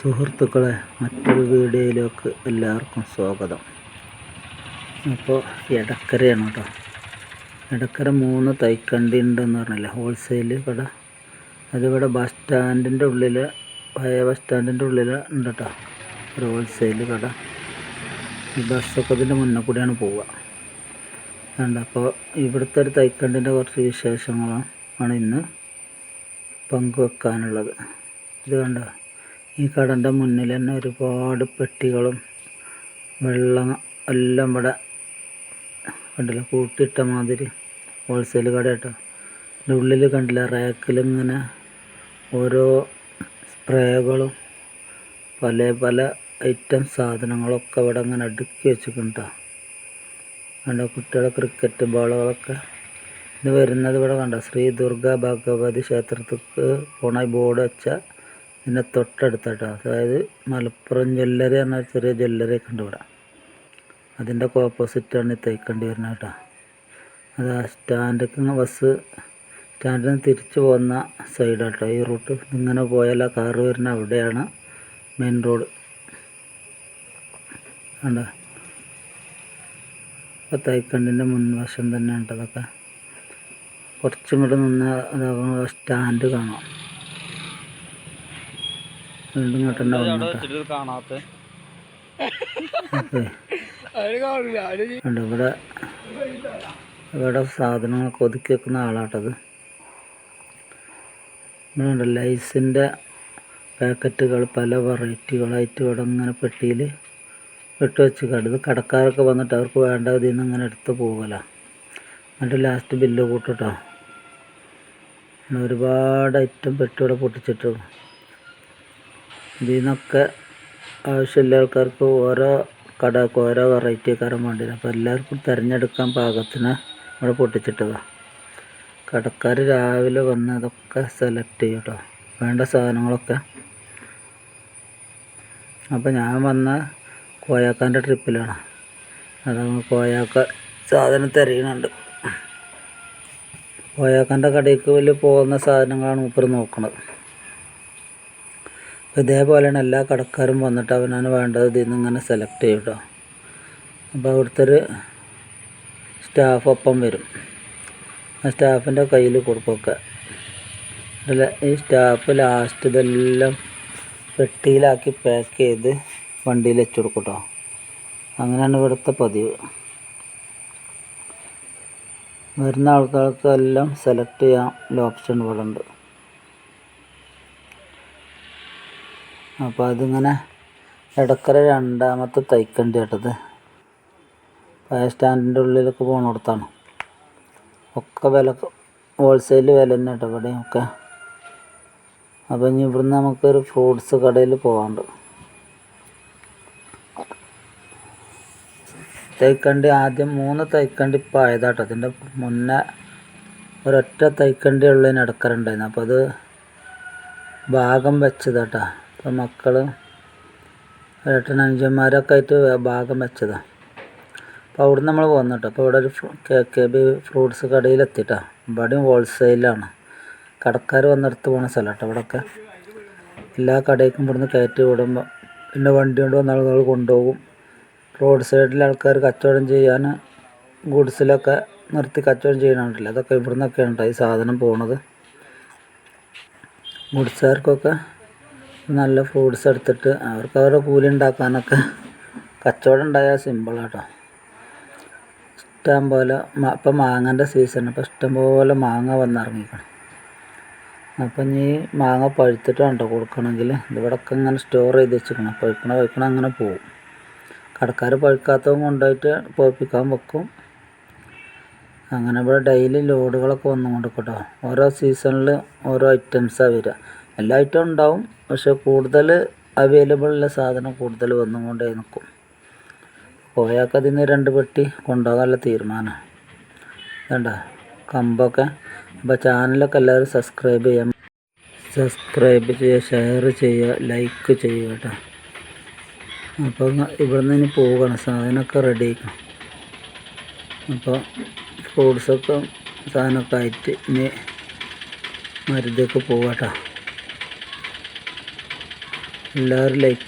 സുഹൃത്തുക്കളെ മറ്റൊരു വീഡിയോയിലേക്ക് എല്ലാവർക്കും സ്വാഗതം. അപ്പോൾ എടക്കരയാണ് കേട്ടോ. എടക്കര മൂന്ന് തൈക്കണ്ടി ഉണ്ടെന്ന് പറഞ്ഞില്ലേ ഹോൾസെയിൽ കട. അതിവിടെ ബസ് സ്റ്റാൻഡിന്റെ ഉള്ളിൽ പഴയ ബസ് സ്റ്റാൻഡിന്റെ ഉള്ളിൽ ഉണ്ട് കേട്ടോ ഒരു ഹോൾസെയിൽ കട. ഈ ബസ്സൊക്കെ ഇതിന്റെ മുന്നേ കൂടിയാണ് പോവുക. ഉണ്ട് അപ്പോൾ ഇവിടുത്തെ ഒരു തൈക്കണ്ടിന്റെ കുറച്ച് വിശേഷങ്ങളാണ് ഇന്ന് പങ്കുവെക്കാനുള്ളത്. ഇത് കണ്ടോ? ഈ കടന്റെ മുന്നിൽ തന്നെ ഒരുപാട് പെട്ടികളും വെള്ളം എല്ലാം ഇവിടെ കണ്ടില്ല? കൂട്ടിയിട്ട മാതിരി ഹോൾസെയിൽ കട കേട്ടോ. അതിന്റെ ഉള്ളിൽ കണ്ടില്ല? റാക്കിലിങ്ങനെ ഓരോ സ്പ്രേകളും പല പല ഐറ്റം സാധനങ്ങളൊക്കെ ഇവിടെ ഇങ്ങനെ അടുക്കി വെച്ചിട്ടുണ്ട് കണ്ടോ? കുട്ടികളെ ക്രിക്കറ്റ് ബോളുകളൊക്കെ ഇത് വരുന്നത് ഇവിടെ കണ്ടോ? ശ്രീ ദുർഗ ഭഗവതി ക്ഷേത്രത്തിക്ക് പോണ ബോർഡ് വെച്ച ഇതിന്റെ തൊട്ടടുത്തായിട്ടാണ് അതായത് മലപ്പുറം ജ്വല്ലറി എന്ന ചെറിയ ജ്വല്ലറി ഒക്കെ ഉണ്ട് ഇവിടെ. അതിന്റെ ഓപ്പോസിറ്റാണ് ഈ തൈക്കണ്ടി വരുന്നത് കേട്ടോ. അത് ആ സ്റ്റാൻഡൊക്കെ ബസ് സ്റ്റാൻഡിൽ നിന്ന് തിരിച്ചു പോകുന്ന സൈഡാട്ടോ ഈ റൂട്ട് ഇങ്ങനെ പോയാൽ ആ കാറ് വരുന്ന അവിടെയാണ് മെയിൻ റോഡ് ഉണ്ട് അപ്പോൾ തൈക്കണ്ടിന്റെ മുൻവശം തന്നെയാണ് അതൊക്കെ. കുറച്ചും കൂടെ നിന്ന് അതാകുമ്പോൾ സ്റ്റാൻഡ് കാണാം വീണ്ടും ഇങ്ങോട്ട് തന്നെ വന്നു കേട്ടോ കാണാത്ത ഓക്കേ. ഉണ്ട് ഇവിടെ ഇവിടെ സാധനങ്ങളൊക്കെ ഒതുക്കി വെക്കുന്ന ആളാട്ടത് ഇവിടെ ലൈസിന്റെ പാക്കറ്റുകൾ പല വെറൈറ്റികളായിട്ട് ഇവിടെ ഇങ്ങനെ പെട്ടിയിൽ ഇട്ട് വെച്ച് കണ്ടത് കടക്കാരൊക്കെ വന്നിട്ട് അവർക്ക് വേണ്ട ഇതിൽ നിന്ന് ഇങ്ങനെ എടുത്ത് പോകല. എന്നിട്ട് ലാസ്റ്റ് ബില്ല് കൂട്ടിട്ടോ. ഒരുപാട് ഐറ്റം പെട്ടിവിടെ പൊട്ടിച്ചിട്ടു ഇതിൽ നിന്നൊക്കെ ആവശ്യമുള്ള ആൾക്കാർക്ക് ഓരോ കടക്ക് ഓരോ വെറൈറ്റി ആക്കാരം വേണ്ടി വരും അപ്പോൾ എല്ലാവർക്കും തിരഞ്ഞെടുക്കാൻ പാകത്തിന് ഇവിടെ പൊട്ടിച്ചിട്ടതാണ് കടക്കാർ രാവിലെ വന്ന് അതൊക്കെ സെലക്ട് ചെയ്യും കേട്ടോ. വേണ്ട സാധനങ്ങളൊക്കെ. അപ്പോൾ ഞാൻ വന്ന കോയാക്കാന്റെ ട്രിപ്പിലാണ് അതാണ് കോയാക്ക സാധനം തിരയണുണ്ട്. കോയാക്കാന്റെ കടയ്ക്ക് വലിയ പോകുന്ന സാധനങ്ങളാണ് മൂപ്പർ നോക്കുന്നത് അപ്പോൾ ഇതേപോലെയാണ് എല്ലാ കടക്കാരും വന്നിട്ട് അവനാണ് വേണ്ടത് ഇതിൽ നിന്ന് ഇങ്ങനെ സെലക്ട് ചെയ്യും കേട്ടോ അപ്പോൾ അവിടുത്തെ ഒരു സ്റ്റാഫ് ഒപ്പം വരും. ആ സ്റ്റാഫിന്റെ കയ്യിൽ കൊടുക്കൊക്കെ ഈ സ്റ്റാഫ് ലാസ്റ്റ് ഇതെല്ലാം പെട്ടിയിലാക്കി പാക്ക് ചെയ്ത് വണ്ടിയിൽ വെച്ച് കൊടുക്കും കേട്ടോ അങ്ങനെയാണ് ഇവിടുത്തെ പതിവ്. വരുന്ന ആൾക്കാർക്കെല്ലാം സെലക്ട് ചെയ്യാനുള്ള ഓപ്ഷൻ ഇവിടെ ഉണ്ട് അപ്പോൾ അതിങ്ങനെ ഇടക്കര രണ്ടാമത്തെ തൈക്കണ്ടി കേട്ടത്. പഴയ സ്റ്റാൻഡിന്റെ ഉള്ളിലൊക്കെ പോകണിടത്താണ് ഒക്കെ വില ഹോൾസെയിൽ വില തന്നെ കേട്ടോ ഇവിടെ ഒക്കെ. അപ്പോൾ ഇനി ഇവിടുന്ന് നമുക്കൊരു ഫ്രൂട്ട്സ് കടയിൽ പോകാണ്ട് തൈക്കണ്ടി ആദ്യം മൂന്ന് തൈക്കണ്ടി ഇപ്പോൾ ആയതാട്ടോ. അതിന്റെ മുന്നേ ഒരൊറ്റ തൈക്കണ്ടി ഉള്ളതിന് ഇടക്കറുണ്ടായിരുന്നു അപ്പോൾ അത് ഭാഗം വെച്ചതാട്ടോ. അപ്പോൾ മക്കൾ ഏട്ടനഞ്ചന്മാരൊക്കെ ആയിട്ട് ഭാഗം വെച്ചതാണ് അപ്പോൾ അവിടെ നമ്മൾ വന്നിട്ട് അപ്പോൾ ഇവിടെ ഒരു കെ കെ ബി ഫ്രൂട്ട്സ് കടയിലെത്തിയിട്ടാണ് ഇവിടെയും ഹോൾസെയിലാണ്. കടക്കാർ വന്നെടുത്ത് പോണ സ്ഥലം കേട്ടോ ഇവിടെയൊക്കെ എല്ലാ കടയ്ക്കും ഇവിടുന്ന് കയറ്റി വിടുമ്പോൾ പിന്നെ വണ്ടി കൊണ്ട് വന്ന ആളുകൾ കൊണ്ടുപോകും. റോഡ് സൈഡിൽ ആൾക്കാർ കച്ചവടം ചെയ്യാൻ ഗുഡ്സിലൊക്കെ നിർത്തി കച്ചവടം ചെയ്യണമുണ്ടല്ലോ അതൊക്കെ ഇവിടുന്നൊക്കെയാണ് കേട്ടോ ഈ സാധനം പോണത്? ഗുഡ്സുകാർക്കൊക്കെ നല്ല ഫ്രൂട്ട്സ് എടുത്തിട്ട് അവർക്ക് അവരുടെ കൂലി ഉണ്ടാക്കാനൊക്കെ കച്ചവടം ഉണ്ടായാൽ സിമ്പിളാട്ടോ ഇഷ്ടം പോലെ ഇപ്പം മാങ്ങന്റെ സീസൺ അപ്പോൾ ഇഷ്ടം പോലെ മാങ്ങ വന്നിറങ്ങിക്കണം. അപ്പം ഇനി മാങ്ങ പഴുത്തിട്ട് കണ്ടോ കൊടുക്കണമെങ്കിൽ ഇവിടെയൊക്കെ ഇങ്ങനെ സ്റ്റോർ ചെയ്ത് വെച്ചിരിക്കണം. പഴുക്കണ പഴുക്കണ അങ്ങനെ പോവും. കടക്കാർ പഴുക്കാത്തതും കൊണ്ടുപോയിട്ട് പഴുപ്പിക്കാൻ വെക്കും. അങ്ങനെ ഇവിടെ ഡെയിലി ലോഡുകളൊക്കെ വന്നുകൊണ്ട് കേട്ടോ ഓരോ സീസണിൽ ഓരോ ഐറ്റംസാണ് വരിക. എല്ലാ ഐറ്റവും ഉണ്ടാവും. പക്ഷെ കൂടുതൽ അവൈലബിൾ ഉള്ള സാധനം കൂടുതൽ വന്നുകൊണ്ടേ നിൽക്കും പോയാൽ അതിന് രണ്ട് പെട്ടി കൊണ്ടുപോകാനുള്ള തീരുമാനമാണ് വേണ്ട കമ്പൊക്കെ. അപ്പോൾ ചാനലൊക്കെ എല്ലാവരും സബ്സ്ക്രൈബ് ചെയ്യാം. സബ്സ്ക്രൈബ് ചെയ്യുക ഷെയർ ചെയ്യുക ലൈക്ക് ചെയ്യുക കേട്ടോ. അപ്പോൾ ഇവിടുന്ന് ഇനി പോവുകയാണ് സാധനമൊക്കെ റെഡി ആക്കണം അപ്പോൾ ഫ്രൂട്ട്സൊക്കെ സാധനമൊക്കെ ആയിട്ട് ഇനി മരുതൊക്കെ പോവാട്ടോ എല്ലാവരും ലൈക്ക്